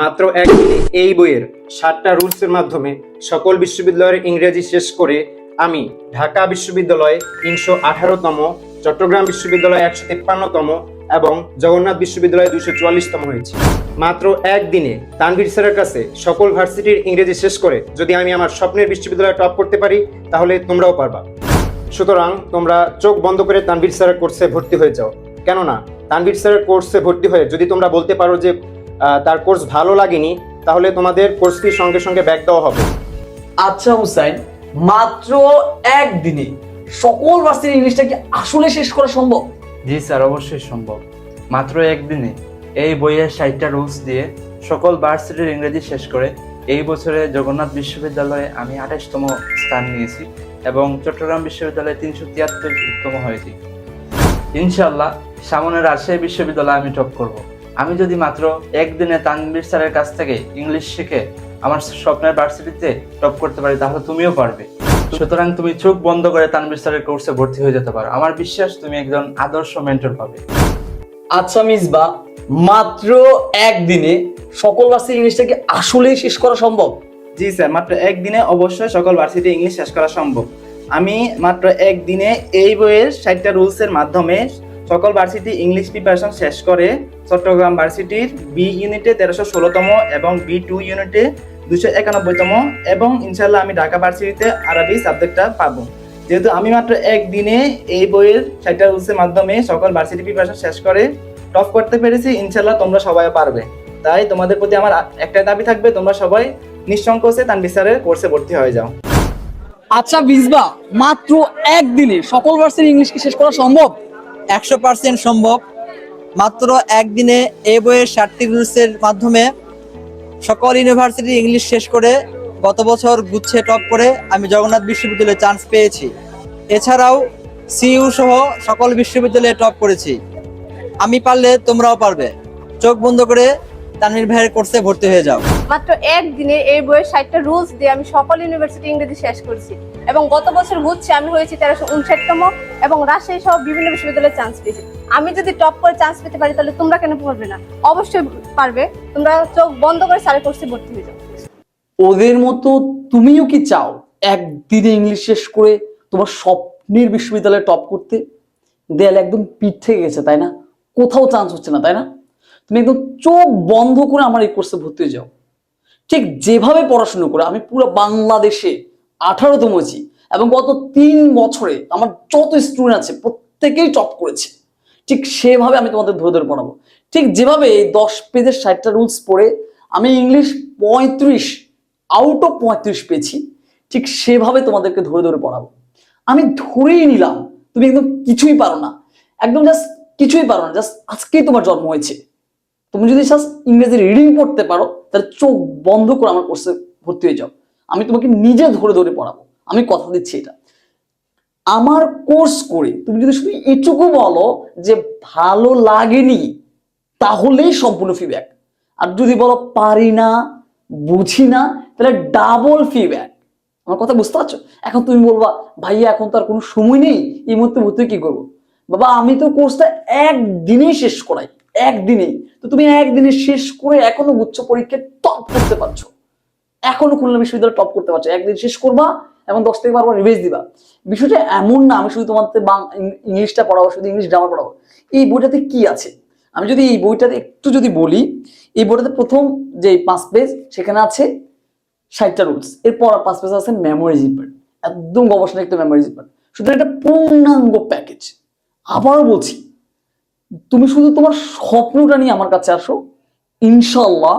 মাত্র একদিনে এই বইয়ের সাতটা রুলসের মাধ্যমে সকল বিশ্ববিদ্যালয়ের ইংরেজি শেষ করে আমি ঢাকা বিশ্ববিদ্যালয়ে তিনশো আঠারোতম, চট্টগ্রাম বিশ্ববিদ্যালয়ে একশো তিপ্পান্নতম এবং জগন্নাথ বিশ্ববিদ্যালয়ে দুশো চুয়াল্লিশতম হয়েছি। মাত্র একদিনে তানভীর স্যারের কাছে সকল ভার্সিটির ইংরেজি শেষ করে যদি আমি আমার স্বপ্নের বিশ্ববিদ্যালয়ে টপ করতে পারি, তাহলে তোমরাও পারবা। সুতরাং তোমরা চোখ বন্ধ করে তানভীর স্যারের কোর্সে ভর্তি হয়ে যাও। কেননা, তানভীর স্যারের কোর্সে ভর্তি হয়ে যদি তোমরা বলতে পারো যে তার কোর্স ভালো লাগেনি তাহলে তোমাদের কোর্স ফি সঙ্গে সঙ্গে ব্যাক দেওয়া হবে। আচ্ছা হুসাইন মাত্র একদিনে সকল ভার্সিটির ইংলিশটা কি আসলে শেষ করা সম্ভব? জি স্যার অবশ্যই সম্ভব। মাত্র একদিনে এই বইয়ের ষাটটা রুলস দিয়ে সকল ভার্সিটির ইংরেজি শেষ করে এই বছরে জগন্নাথ বিশ্ববিদ্যালয়ে আমি আঠাশতম স্থান নিয়েছি এবং চট্টগ্রাম বিশ্ববিদ্যালয়ে তিনশো তিয়াত্তরতম হয়েছি। ইনশাল্লাহ সামনে রাজশাহী বিশ্ববিদ্যালয়ে আমি টপ করব। আমি যদি মাত্র একদিনে তানবীর স্যারের কাছ থেকে ইংলিশ শিখে আমার স্বপ্নের ভার্সিটিতে টপ করতে পারি তাহলে তুমিও পারবে। সুতরাং তুমি চোখ বন্ধ করে তানবীর স্যারের কোর্সে ভর্তি হয়ে যেতে পারো। আমার বিশ্বাস তুমি একজন আদর্শ মেন্টর পাবে। আচ্ছা মিসবা মাত্র একদিনে সকল ভার্সিটি ইংলিশটা কি আসলেই শেষ করা সম্ভব? জি স্যার মাত্র একদিনে অবশ্যই সকল ভার্সিটি ইংলিশ শেষ করা সম্ভব। আমি মাত্র একদিনে এই বইয়ের ষাটটা রুলসের মাধ্যমে সকল ভার্সিটি ইংলিশ প্রিপারেশন শেষ করে চট্টগ্রাম ভার্সিটির বি ইউনিটে তেরোশো ষোলোতম এবং বি টু ইউনিটে দুশো একানব্বইতম এবং ইনশাল্লাহ আমি ঢাকা ভার্সিটিতে আরবি সাবজেক্টটা পাবো। যেহেতু আমি মাত্র একদিনে এই বইয়ের ষাটটা রুলসের মাধ্যমে সকল ভার্সিটি প্রিপারেশন শেষ করে টপ করতে পেরেছি ইনশাল্লাহ তোমরা সবাই পারবে। তাই তোমাদের প্রতি আমার একটাই দাবি থাকবে, তোমরা সবাই নিঃসংকোচে তানভীর স্যারের কোর্সে ভর্তি হয়ে যাও। আচ্ছা বিজবা, মাত্র একদিনে সকল ভার্সিটি ইংলিশ কি শেষ করা সম্ভব? একশো পার্সেন্ট সম্ভব। মাত্র একদিনে এ বইয়ের ষাটটি রুলসের মাধ্যমে সকল ইউনিভার্সিটি ইংলিশ শেষ করে গত বছর গুচ্ছে টপ করে আমি জগন্নাথ বিশ্ববিদ্যালয়ে চান্স পেয়েছি। এছাড়াও সিইউ সহ সকল বিশ্ববিদ্যালয়ে টপ করেছি। আমি পারলে তোমরাও পারবে। চোখ বন্ধ করে তানভীর ভাইয়ের কোর্সে ভর্তি হয়ে যাও। মাত্র একদিনে এই বইয়ের ষাটটা রুলস দিয়ে আমি সকল ইউনিভার্সিটি ইংরেজি শেষ করেছি। এবং গত বছর গুচ্ছে আমি হয়েছি তেরোশো উনষাটতম এবং রাজশাহী সহ বিভিন্ন বিশ্ববিদ্যালয়ে চান্স পেয়েছি। আমি যদি টপ করে চান্স পেতে পারি, তাহলে তোমরা কেন পারবে না? অবশ্যই পারবে। তোমরা চোখ বন্ধ করে সারে কোর্সে ভর্তি হয়ে যাও। ওদের মতো তুমিও কি চাও একদিনে ইংলিশ শেষ করে তোমার স্বপ্নের বিশ্ববিদ্যালয়ে টপ করতে? দেয়াল একদম পিঠ থেকে গেছে, তাই না? কোথাও চান্স হচ্ছে না, তাই না? তুমি একদম চোখ বন্ধ করে আমার এই কোর্সে ভর্তি হয়ে যাও। ঠিক যেভাবে পড়াশুনো করে, আমি পুরো বাংলাদেশে আঠারোতম হয়েছি এবং গত তিন বছরে আমার যত স্টুডেন্ট আছে প্রত্যেকেই টপ করেছে। ঠিক সেভাবে আমি তোমাদের ধরে ধরে পড়াবো। ঠিক যেভাবে দশ পেজের ষাটটা রুলস পড়ে আমি ইংলিশ পঁয়ত্রিশ আউট অফ পঁয়ত্রিশ পেয়েছি। ঠিক সেভাবে তোমাদেরকে ধরে ধরে পড়াবো। আমি ধরেই নিলাম, তুমি একদম কিছুই পারো না। একদম জাস্ট কিছুই পারো না জাস্ট আজকেই তোমার জন্ম হয়েছে। তুমি যদি জাস্ট ইংরেজি রিডিং পড়তে পারো, তাহলে চোখ বন্ধ করে আমার কোর্সে ভর্তি হয়ে যাও। আমি তোমাকে নিজে ধরে ধরে পড়াবো। আমি কথা দিচ্ছি এটা। আমার কোর্স করে তুমি যদি শুধু এটুকু বলো যে ভালো লাগেনি, তাহলেই সম্পূর্ণ ফিডব্যাক আর যদি বলো পারি না, বুঝি না, তাহলে ডাবল ফিডব্যাক আমার কথা বুঝতে পারছ? এখন তুমি বলবা, ভাইয়া, এখন তো আর কোনো সময় নেই, এই মুহূর্তে ভর্তি কি করব? বাবা, আমি তো কোর্সটা একদিনেই শেষ করাই, একদিনেই। তো তুমি একদিনে শেষ করে এখনও উচ্চ পরীক্ষায় টপ করতে পারছ। এখনও খুলনা বিশ্ববিদ্যালয় টপ করতে পারছ একদিন শেষ করবা এবং দশ থেকে বারবার রিভাইজ দিবা। বিষয়টা এমন না, আমি শুধু তোমাদের ইংলিশটা পড়াবো, শুধু ইংলিশ গ্রামার পড়াবো। এই বইটাতে কি আছে? আমি যদি এই বইটাতে একটু যদি বলি, এই বইটাতে প্রথম যে পাঁচ পেজ সেখানে আছে ষাটটা রুলস এরপর পাঁচ পেজ আছে মেমোরিজ ইম্পার্ট একদম গবেষণা একটা মেমোরিজ ইম্পার্ট সুতরাং একটা পূর্ণাঙ্গ প্যাকেজ আবারও বলছি, তুমি শুধু তোমার স্বপ্নটা নিয়ে আমার কাছে আসো। ইনশাল্লাহ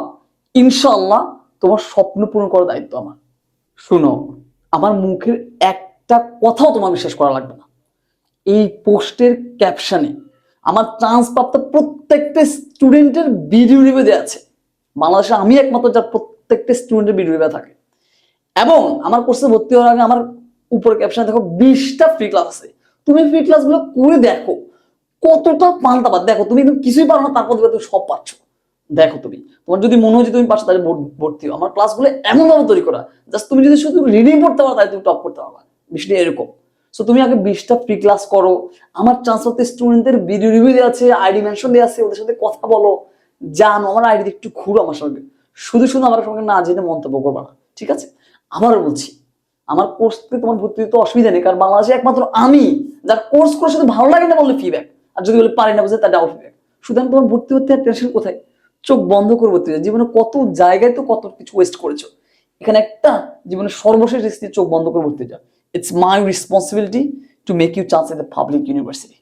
ইনশাল্লাহ তোমার স্বপ্ন পূরণ করার দায়িত্ব আমার। শুনো, আমার মুখের একটা কথাও তোমার বিশ্বাস করা লাগবে না। এই পোস্টের ক্যাপশনে আমার চান্স প্রাপ্ত প্রত্যেকটা স্টুডেন্টের ভিডিও রিভিউ দেওয়া আছে। বাংলাদেশে আমি একমাত্র যার প্রত্যেকটা স্টুডেন্টের ভিডিও রিভিউ থাকে। এবং আমার কোর্সে ভর্তি হওয়ার আগে আমার উপরে ক্যাপশনে দেখো, বিশটা ফ্রি ক্লাস আছে। তুমি ফ্রি ক্লাসগুলো করে দেখো। কতটা পান্তাবাদ দেখো, তুমি কিছুই পারো না, তারপর তুমি সব পাচ্ছ। দেখো তুমি। তোমার যদি মনে হয় তুমি পারছ, তাহলে ভর- ভর্তি আমার ক্লাসগুলো এমন ভাবে তৈরি করা জাস্ট তুমি যদি শুধু রিডিং পড়তে পারো, তাহলে তুমি টপ করতে পারবা। বিষয়টা এরকম। সো তুমি আগে বিশটা প্রি ক্লাস করো। আমার চান্স হতে স্টুডেন্টদের ভিডিও রিভিউ দেওয়া আছে আইডি মেনশন দেওয়া আছে, ওদের সাথে কথা বলো। জানো, আমার আইডি একটু ঘুরো আমার সঙ্গে। শুধু শুধু আমার সঙ্গে না জেনে মন্তব্য করবা না, ঠিক আছে? আবারও বলছি, আমার কোর্সতে তোমার ভর্তি হতে অসুবিধা নেই, কারণ বাংলাদেশে একমাত্র আমি, যার কোর্স করে শুধু ভালো লাগে না বললে ফিডব্যাক আর যদি বলে পারি না বুঝে তার ডাউট ফিডব্যাক সুতরাং তোমার ভর্তি হতে টেনশন কোথায়? চোখ বন্ধ করে ভর্তি জীবনে কত জায়গায় তো কত কিছু ওয়েস্ট করেছ। এখানে একটা জীবনের সর্বশেষ রিস্ক চোখ বন্ধ করে ভর্তি যাও it's my responsibility to make you chance in the public university